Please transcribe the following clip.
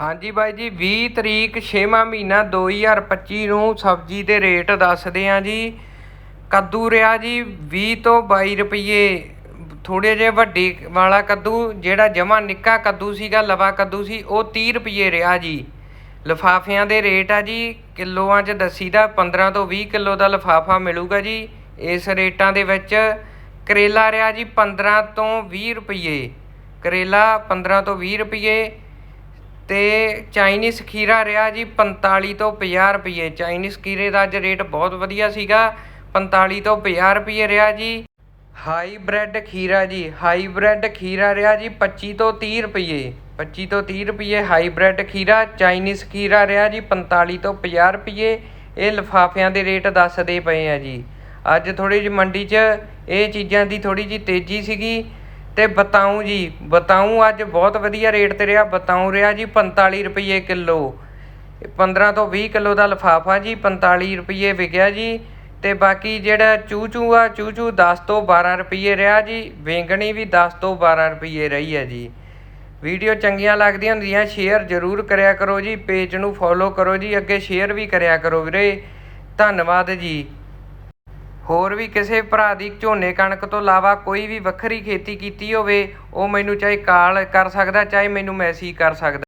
ਹਾਂਜੀ ਬਾਈ ਜੀ 20 ਤਰੀਕ 6ਵਾਂ ਮਹੀਨਾ 2025 ਨੂੰ ਸਬਜ਼ੀ ਦੇ ਰੇਟ ਦੱਸਦੇ ਆ ਜੀ। ਕੱਦੂ ਰਿਹਾ ਜੀ 20 ਤੋਂ 22 ਰੁਪਏ ਥੋੜੇ ਜਿਹੇ ਵੱਡੇ ਵਾਲਾ ਕੱਦੂ, ਜਿਹੜਾ ਜਮਾ ਨਿੱਕਾ ਕੱਦੂ ਸੀਗਾ, ਲਵਾ ਕੱਦੂ ਸੀ, ਉਹ 30 ਰੁਪਏ ਰਿਹਾ ਜੀ। ਲਫਾਫਿਆਂ ਦੇ ਰੇਟ ਆ ਜੀ, ਕਿਲੋਆਂ 'ਚ ਦੱਸੀਦਾ 15 ਤੋਂ 20 ਕਿਲੋ ਦਾ ਲਫਾਫਾ ਮਿਲੂਗਾ ਜੀ। ਇਸ ਰੇਟਾਂ ਦੇ ਵਿੱਚ ਕਰੇਲਾ ਰਿਹਾ ਜੀ 15 ਤੋਂ 20 ਰੁਪਏ ਕਰੇਲਾ 15 ਤੋਂ 20 ਰੁਪਏ ਅਤੇ ਚਾਈਨੀਜ਼ ਖੀਰਾ ਰਿਹਾ ਜੀ 45 ਤੋਂ ਪੰਜਾਹ ਰੁਪਈਏ। ਚਾਈਨੀਜ਼ ਖੀਰੇ ਦਾ ਅੱਜ ਰੇਟ ਬਹੁਤ ਵਧੀਆ ਸੀਗਾ 45 ਤੋਂ ਪੰਜਾਹ ਰੁਪਈਏ ਰਿਹਾ ਜੀ। ਹਾਈ ਹਾਈਬ੍ਰਿਡ ਖੀਰਾ ਜੀ ਹਾਈ ਹਾਈਬ੍ਰਿਡ ਖੀਰਾ ਰਿਹਾ ਜੀ 25 ਤੋਂ ਤੀਹ ਰੁਪਈਏ। ਪੱਚੀ ਤੋਂ 30 ਰੁਪਏ ਹਾਈਬ੍ਰਿਡ ਖੀਰਾ, ਚਾਈਨੀਜ਼ ਖੀਰਾ ਰਿਹਾ ਜੀ 45 ਤੋਂ ਪੰਜਾਹ ਰੁਪਈਏ। ਇਹ ਲਿਫਾਫਿਆਂ ਦੇ ਰੇਟ ਦੱਸਦੇ ਪਏ ਆ ਜੀ। ਅੱਜ ਥੋੜ੍ਹੀ ਜਿਹੀ ਮੰਡੀ 'ਚ ਇਹ ਚੀਜ਼ਾਂ ਦੀ ਥੋੜ੍ਹੀ ਜਿਹੀ ਤੇਜ਼ੀ ਸੀਗੀ। ਅਤੇ ਬਤਾਊ ਜੀ, ਬਤਾਊ ਅੱਜ ਬਹੁਤ ਵਧੀਆ ਰੇਟ ਤੇ ਰਿਹਾ, ਬਤਾਊਂ ਰਿਹਾ ਜੀ ਪੰਤਾਲੀ ਰੁਪਈਏ ਕਿੱਲੋ। ਪੰਦਰਾਂ ਤੋਂ ਵੀਹ ਕਿੱਲੋ ਦਾ ਲਿਫਾਫਾ ਜੀ, ਪੰਤਾਲੀ ਰੁਪਈਏ ਵਿਕਿਆ ਜੀ ਅਤੇ ਬਾਕੀ ਜਿਹੜਾ ਚੂਚੂ ਆ, ਚੂਚੂ ਦਸ ਤੋਂ ਬਾਰ੍ਹਾਂ ਰੁਪਈਏ ਰਿਹਾ ਜੀ, ਵੇਂਗਣੀ ਵੀ ਦਸ ਤੋਂ ਬਾਰ੍ਹਾਂ ਰੁਪਈਏ ਰਹੀ ਹੈ ਜੀ। ਵੀਡੀਓ ਚੰਗੀਆਂ ਲੱਗਦੀਆਂ ਹੁੰਦੀਆਂ, ਸ਼ੇਅਰ ਜ਼ਰੂਰ ਕਰਿਆ ਕਰੋ ਜੀ, ਪੇਜ ਨੂੰ ਫੋਲੋ ਕਰੋ ਜੀ, ਅੱਗੇ ਸ਼ੇਅਰ ਵੀ ਕਰਿਆ ਕਰੋ ਵੀਰੇ। ਧੰਨਵਾਦ ਜੀ। ਹੋਰ ਵੀ ਕਿਸੇ ਭਰਾ ਦੀ ਝੋਨੇ ਕਣਕ ਤੋਂ ਇਲਾਵਾ ਕੋਈ ਵੀ ਵੱਖਰੀ ਖੇਤੀ ਕੀਤੀ ਹੋਵੇ, ਉਹ ਮੈਨੂੰ ਚਾਹੇ ਕਾਲ ਕਰ ਸਕਦਾ, ਚਾਹੇ ਮੈਨੂੰ ਮੈਸੇਜ ਕਰ ਸਕਦਾ।